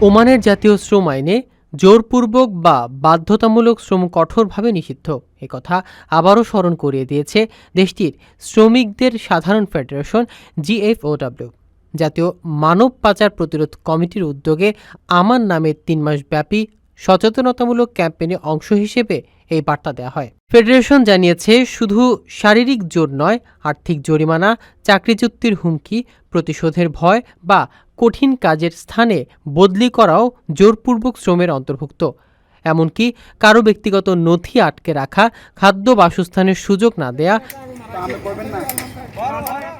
ওমানের জাতীয় শ্রম আইনে জোরপূর্বক বা বাধ্যতামূলক শ্রম কঠোরভাবে নিষিদ্ধ। কথা আবারও স্মরণ করিয়ে দিয়েছে দেশটির শ্রমিকদের সাধারণ ফেডারেশন জিএফওডাব্লিউ জাতীয় মানব পাচার প্রতিরোধ কমিটির উদ্যোগে আমার নামে তিন মাসব্যাপী সচেতনতামূলক ক্যাম্পেইনে অংশ হিসেবে এই বার্তা দেওয়া হয়। ফেডারেশন জানিয়েছে, শুধু শারীরিক জোর নয়, আর্থিক জরিমানা চাকরিচ্যুতির হুমকি, প্রতিশোধের ভয় বা কঠিন কাজের স্থানে বদলি করাও জোরপূর্বক শ্রমের অন্তর্ভুক্ত। এমনকি কারও ব্যক্তিগত নথি আটকে রাখা, খাদ্য বাসস্থানের সুযোগ না দেয়া,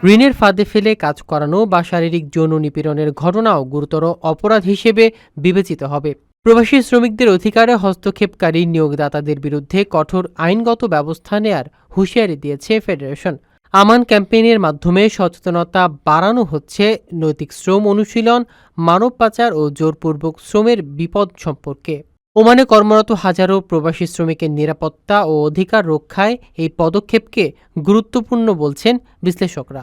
ঋণের ফাঁদে ফেলে কাজ করানো বা শারীরিক যৌন নিপীড়নের ঘটনাও গুরুতর অপরাধ হিসেবে বিবেচিত হবে। প্রবাসী শ্রমিকদের অধিকারে হস্তক্ষেপকারী নিয়োগদাতাদের বিরুদ্ধে কঠোর আইনগত ব্যবস্থা নেয়ার হুঁশিয়ারি দিয়েছে ফেডারেশন। আমান ক্যাম্পেইনের মাধ্যমে সচেতনতা বাড়ানো হচ্ছে নৈতিক শ্রম অনুশীলন, মানব পাচার ও জোরপূর্বক শ্রমের বিপদ সম্পর্কে। ওমানে কর্মরত হাজারো প্রবাসী শ্রমিকের নিরাপত্তা ও অধিকার রক্ষায় এই পদক্ষেপকে গুরুত্বপূর্ণ বলছেন বিশ্লেষকরা।